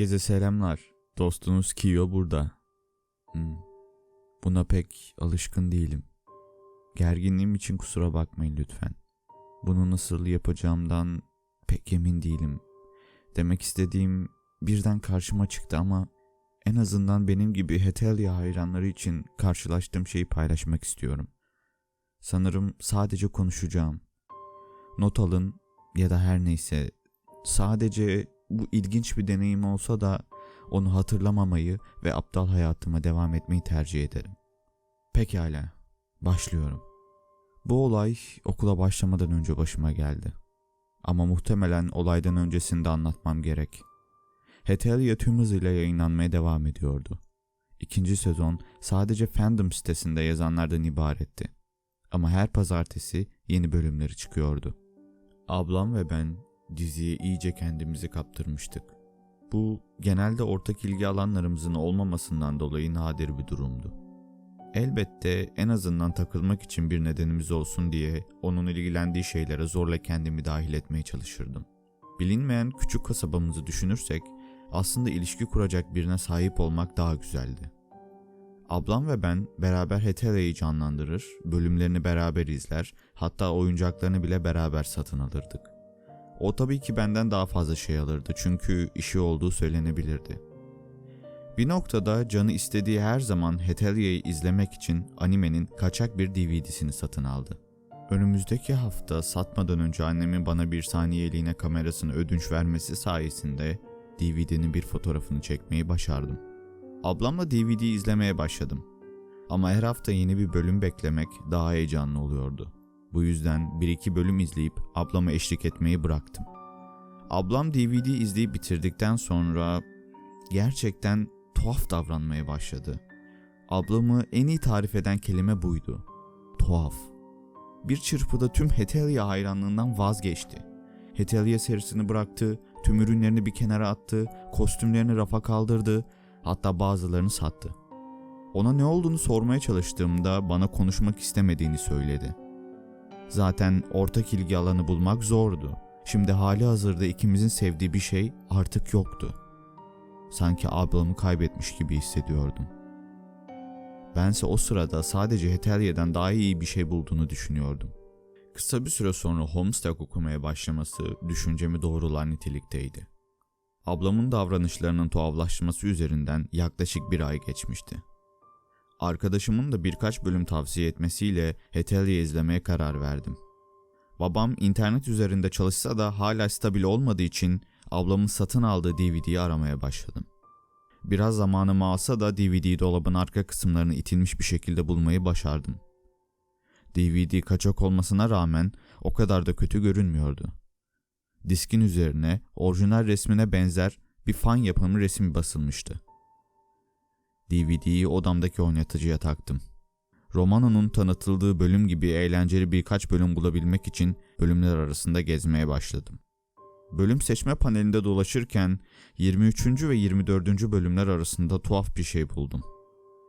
Herkese selamlar. Dostunuz Kiyo burada. Hmm. Buna pek alışkın değilim. Gerginliğim için kusura bakmayın lütfen. Bunu nasıl yapacağımdan pek emin değilim. Demek istediğim birden karşıma çıktı ama en azından benim gibi Hetelia hayranları için karşılaştığım şeyi paylaşmak istiyorum. Sanırım sadece konuşacağım. Not alın ya da her neyse sadece bu ilginç bir deneyim olsa da onu hatırlamamayı ve aptal hayatıma devam etmeyi tercih ederim. Pekala, başlıyorum. Bu olay okula başlamadan önce başıma geldi. Ama muhtemelen olaydan öncesinde anlatmam gerek. Hetelia tüm hızıyla yayınlanmaya devam ediyordu. İkinci sezon sadece fandom sitesinde yazanlardan ibaretti. Ama her pazartesi yeni bölümleri çıkıyordu. Ablam ve ben diziye iyice kendimizi kaptırmıştık. Bu genelde ortak ilgi alanlarımızın olmamasından dolayı nadir bir durumdu. Elbette en azından takılmak için bir nedenimiz olsun diye onun ilgilendiği şeylere zorla kendimi dahil etmeye çalışırdım. Bilinmeyen küçük kasabamızı düşünürsek aslında ilişki kuracak birine sahip olmak daha güzeldi. Ablam ve ben beraber Hetera'yı canlandırır, bölümlerini beraber izler, hatta oyuncaklarını bile beraber satın alırdık. O tabii ki benden daha fazla şey alırdı çünkü işi olduğu söylenebilirdi. Bir noktada canı istediği her zaman Hetelia'yı izlemek için animenin kaçak bir DVD'sini satın aldı. Önümüzdeki hafta satmadan önce annemin bana bir saniyeliğine kamerasını ödünç vermesi sayesinde DVD'nin bir fotoğrafını çekmeyi başardım. Ablamla DVD izlemeye başladım. Ama her hafta yeni bir bölüm beklemek daha heyecanlı oluyordu. Bu yüzden bir iki bölüm izleyip ablama eşlik etmeyi bıraktım. Ablam DVD izleyip bitirdikten sonra gerçekten tuhaf davranmaya başladı. Ablamı en iyi tarif eden kelime buydu. Tuhaf. Bir çırpıda tüm Hetelia hayranlığından vazgeçti. Hetelia serisini bıraktı, tüm ürünlerini bir kenara attı, kostümlerini rafa kaldırdı, hatta bazılarını sattı. Ona ne olduğunu sormaya çalıştığımda bana konuşmak istemediğini söyledi. Zaten ortak ilgi alanı bulmak zordu. Şimdi hali hazırda ikimizin sevdiği bir şey artık yoktu. Sanki ablamı kaybetmiş gibi hissediyordum. Bense o sırada sadece Hetelia'dan daha iyi bir şey bulduğunu düşünüyordum. Kısa bir süre sonra Homestuck okumaya başlaması düşüncemi doğrular nitelikteydi. Ablamın davranışlarının tuhaflaşması üzerinden yaklaşık bir ay geçmişti. Arkadaşımın da birkaç bölüm tavsiye etmesiyle Hetelia izlemeye karar verdim. Babam internet üzerinde çalışsa da hala stabil olmadığı için ablamın satın aldığı DVD'yi aramaya başladım. Biraz zamanımı alsa da DVD dolabın arka kısımlarını itilmiş bir şekilde bulmayı başardım. DVD kaçak olmasına rağmen o kadar da kötü görünmüyordu. Diskin üzerine orijinal resmine benzer bir fan yapımı resim basılmıştı. DVD'yi odamdaki oynatıcıya taktım. Romano'nun tanıtıldığı bölüm gibi eğlenceli birkaç bölüm bulabilmek için bölümler arasında gezmeye başladım. Bölüm seçme panelinde dolaşırken 23. ve 24. bölümler arasında tuhaf bir şey buldum.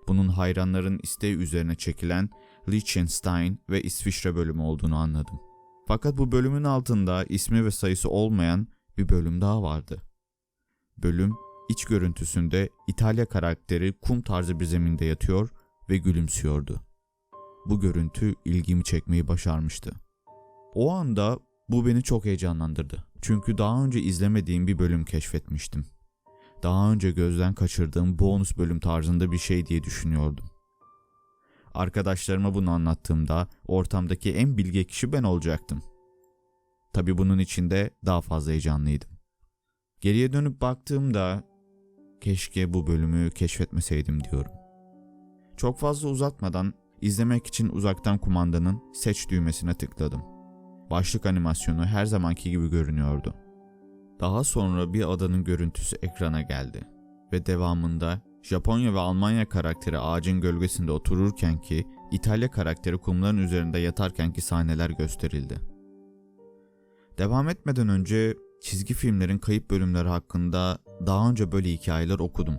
Bunun hayranların isteği üzerine çekilen Liechtenstein ve İsviçre bölümü olduğunu anladım. Fakat bu bölümün altında ismi ve sayısı olmayan bir bölüm daha vardı. Bölüm iç görüntüsünde İtalya karakteri kum tarzı bir zeminde yatıyor ve gülümsüyordu. Bu görüntü ilgimi çekmeyi başarmıştı. O anda bu beni çok heyecanlandırdı. Çünkü daha önce izlemediğim bir bölüm keşfetmiştim. Daha önce gözden kaçırdığım bonus bölüm tarzında bir şey diye düşünüyordum. Arkadaşlarıma bunu anlattığımda ortamdaki en bilge kişi ben olacaktım. Tabi bunun içinde daha fazla heyecanlıydım. Geriye dönüp baktığımda keşke bu bölümü keşfetmeseydim diyorum. Çok fazla uzatmadan izlemek için uzaktan kumandanın seç düğmesine tıkladım. Başlık animasyonu her zamanki gibi görünüyordu. Daha sonra bir adanın görüntüsü ekrana geldi ve devamında Japonya ve Almanya karakteri ağacın gölgesinde otururken ki İtalya karakteri kumların üzerinde yatarkenki sahneler gösterildi. Devam etmeden önce çizgi filmlerin kayıp bölümleri hakkında daha önce böyle hikayeler okudum.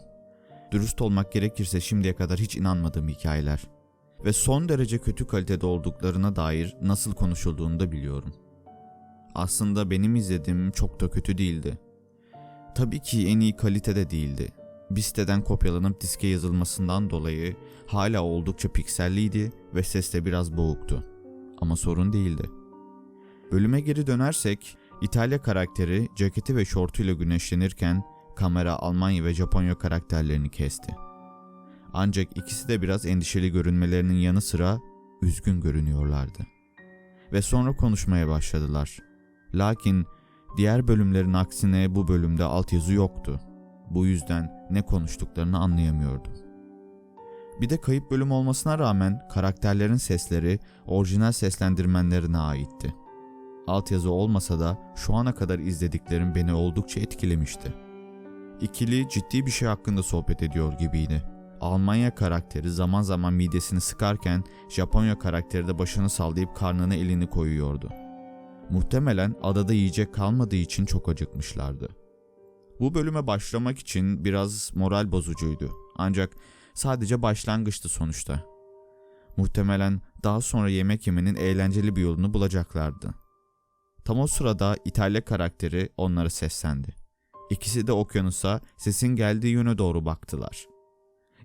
Dürüst olmak gerekirse şimdiye kadar hiç inanmadığım hikayeler ve son derece kötü kalitede olduklarına dair nasıl konuşulduğunu da biliyorum. Aslında benim izlediğim çok da kötü değildi. Tabii ki en iyi kalitede değildi. Bir siteden kopyalanıp diske yazılmasından dolayı hala oldukça pikselliydi ve ses de biraz boğuktu. Ama sorun değildi. Bölüme geri dönersek, İtalya karakteri ceketi ve şortuyla güneşlenirken kamera Almanya ve Japonya karakterlerini kesti. Ancak ikisi de biraz endişeli görünmelerinin yanı sıra üzgün görünüyorlardı. Ve sonra konuşmaya başladılar. Lakin diğer bölümlerin aksine bu bölümde altyazı yoktu. Bu yüzden ne konuştuklarını anlayamıyordum. Bir de kayıp bölüm olmasına rağmen karakterlerin sesleri orijinal seslendirmenlerine aitti. Altyazı olmasa da şu ana kadar izlediklerim beni oldukça etkilemişti. İkili ciddi bir şey hakkında sohbet ediyor gibiydi. Almanya karakteri zaman zaman midesini sıkarken Japonya karakteri de başını sallayıp karnına elini koyuyordu. Muhtemelen adada yiyecek kalmadığı için çok acıkmışlardı. Bu bölüme başlamak için biraz moral bozucuydu. Ancak sadece başlangıçtı sonuçta. Muhtemelen daha sonra yemek yemenin eğlenceli bir yolunu bulacaklardı. Tam o sırada İtalya karakteri onlara seslendi. İkisi de okyanusa sesin geldiği yöne doğru baktılar.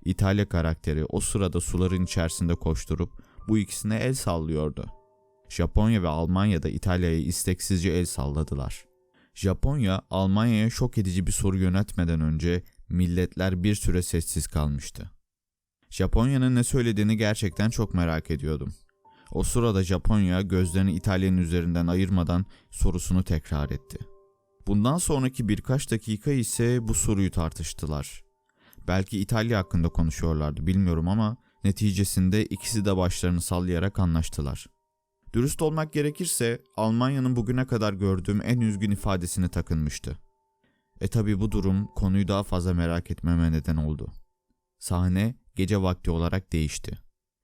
İtalya karakteri o sırada suların içerisinde koşturup bu ikisine el sallıyordu. Japonya ve Almanya da İtalya'ya isteksizce el salladılar. Japonya, Almanya'ya şok edici bir soru yönetmeden önce milletler bir süre sessiz kalmıştı. Japonya'nın ne söylediğini gerçekten çok merak ediyordum. O sırada Japonya gözlerini İtalya'nın üzerinden ayırmadan sorusunu tekrar etti. Bundan sonraki birkaç dakika ise bu soruyu tartıştılar. Belki İtalya hakkında konuşuyorlardı bilmiyorum ama neticesinde ikisi de başlarını sallayarak anlaştılar. Dürüst olmak gerekirse Almanya'nın bugüne kadar gördüğüm en üzgün ifadesini takınmıştı. E tabi bu durum konuyu daha fazla merak etmeme neden oldu. Sahne gece vakti olarak değişti.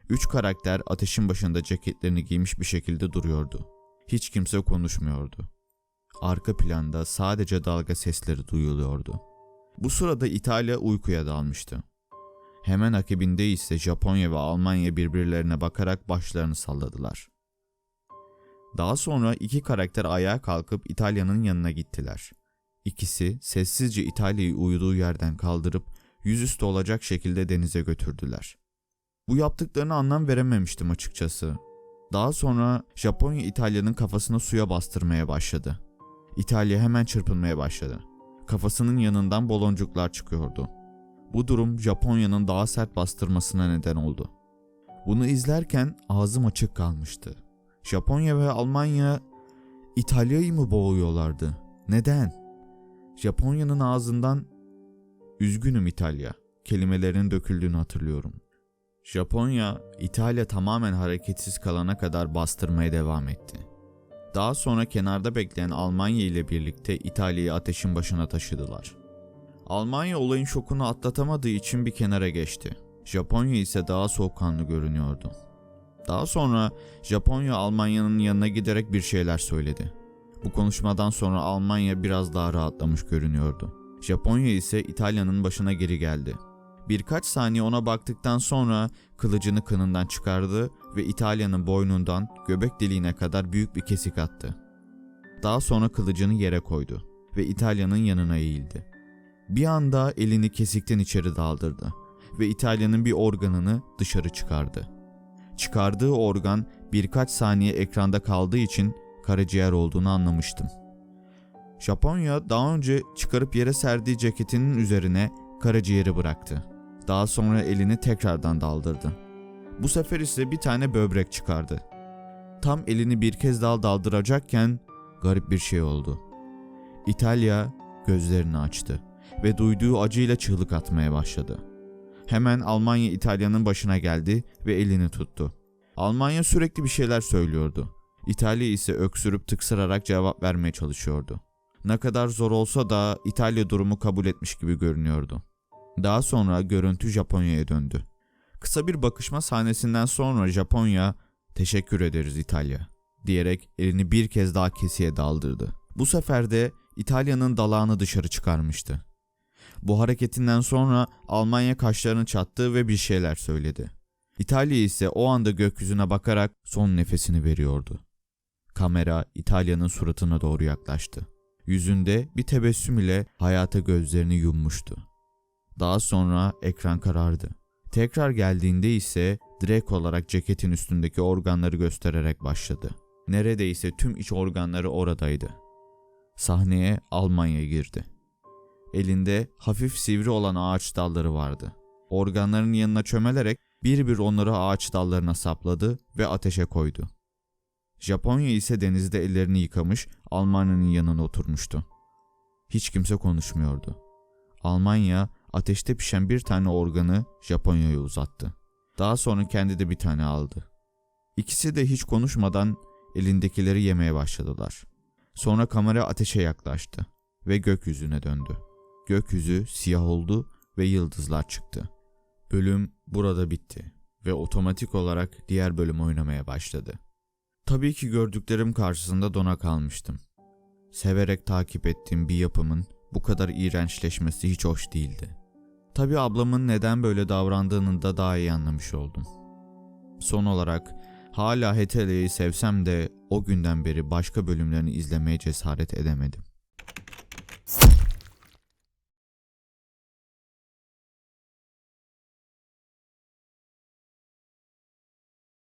Üç karakter ateşin başında ceketlerini giymiş bir şekilde duruyordu. Hiç kimse konuşmuyordu. Arka planda sadece dalga sesleri duyuluyordu. Bu sırada İtalya uykuya dalmıştı. Hemen akibinde ise Japonya ve Almanya birbirlerine bakarak başlarını salladılar. Daha sonra iki karakter ayağa kalkıp İtalya'nın yanına gittiler. İkisi sessizce İtalya'yı uyuduğu yerden kaldırıp yüzüstü olacak şekilde denize götürdüler. Bu yaptıklarına anlam verememiştim açıkçası. Daha sonra Japonya İtalya'nın kafasını suya bastırmaya başladı. İtalya hemen çırpınmaya başladı. Kafasının yanından baloncuklar çıkıyordu. Bu durum Japonya'nın daha sert bastırmasına neden oldu. Bunu izlerken ağzım açık kalmıştı. Japonya ve Almanya İtalya'yı mı boğuyorlardı? Neden? Japonya'nın ağzından üzgünüm İtalya kelimelerinin döküldüğünü hatırlıyorum. Japonya, İtalya tamamen hareketsiz kalana kadar bastırmaya devam etti. Daha sonra kenarda bekleyen Almanya ile birlikte İtalya'yı ateşin başına taşıdılar. Almanya olayın şokunu atlatamadığı için bir kenara geçti. Japonya ise daha soğukkanlı görünüyordu. Daha sonra Japonya Almanya'nın yanına giderek bir şeyler söyledi. Bu konuşmadan sonra Almanya biraz daha rahatlamış görünüyordu. Japonya ise İtalya'nın başına geri geldi. Birkaç saniye ona baktıktan sonra kılıcını kınından çıkardı ve İtalya'nın boynundan göbek deliğine kadar büyük bir kesik attı. Daha sonra kılıcını yere koydu ve İtalya'nın yanına eğildi. Bir anda elini kesikten içeri daldırdı ve İtalya'nın bir organını dışarı çıkardı. Çıkardığı organ birkaç saniye ekranda kaldığı için karaciğer olduğunu anlamıştım. Japonya daha önce çıkarıp yere serdiği ceketinin üzerine karaciğeri bıraktı. Daha sonra elini tekrardan daldırdı. Bu sefer ise bir tane böbrek çıkardı. Tam elini bir kez daha daldıracakken garip bir şey oldu. İtalya gözlerini açtı ve duyduğu acıyla çığlık atmaya başladı. Hemen Almanya İtalya'nın başına geldi ve elini tuttu. Almanya sürekli bir şeyler söylüyordu. İtalya ise öksürüp tıksırarak cevap vermeye çalışıyordu. Ne kadar zor olsa da İtalya durumu kabul etmiş gibi görünüyordu. Daha sonra görüntü Japonya'ya döndü. Kısa bir bakışma sahnesinden sonra Japonya "Teşekkür ederiz İtalya." diyerek elini bir kez daha kesiye daldırdı. Bu sefer de İtalya'nın dalağını dışarı çıkarmıştı. Bu hareketinden sonra Almanya kaşlarını çattı ve bir şeyler söyledi. İtalya ise o anda gökyüzüne bakarak son nefesini veriyordu. Kamera İtalya'nın suratına doğru yaklaştı. Yüzünde bir tebessüm ile hayata gözlerini yummuştu. Daha sonra ekran karardı. Tekrar geldiğinde ise direkt olarak ceketin üstündeki organları göstererek başladı. Neredeyse tüm iç organları oradaydı. Sahneye Almanya girdi. Elinde hafif sivri olan ağaç dalları vardı. Organların yanına çömelerek bir bir onları ağaç dallarına sapladı ve ateşe koydu. Japonya ise denizde ellerini yıkamış Almanya'nın yanına oturmuştu. Hiç kimse konuşmuyordu. Almanya ateşte pişen bir tane organı Japonya'ya uzattı. Daha sonra kendi de bir tane aldı. İkisi de hiç konuşmadan elindekileri yemeye başladılar. Sonra kamera ateşe yaklaştı ve gökyüzüne döndü. Gökyüzü siyah oldu ve yıldızlar çıktı. Bölüm burada bitti ve otomatik olarak diğer bölüm oynamaya başladı. Tabii ki gördüklerim karşısında dona kalmıştım. Severek takip ettiğim bir yapımın bu kadar iğrençleşmesi hiç hoş değildi. Tabii ablamın neden böyle davrandığını da daha iyi anlamış oldum. Son olarak hala Hetele'yi sevsem de o günden beri başka bölümlerini izlemeye cesaret edemedim.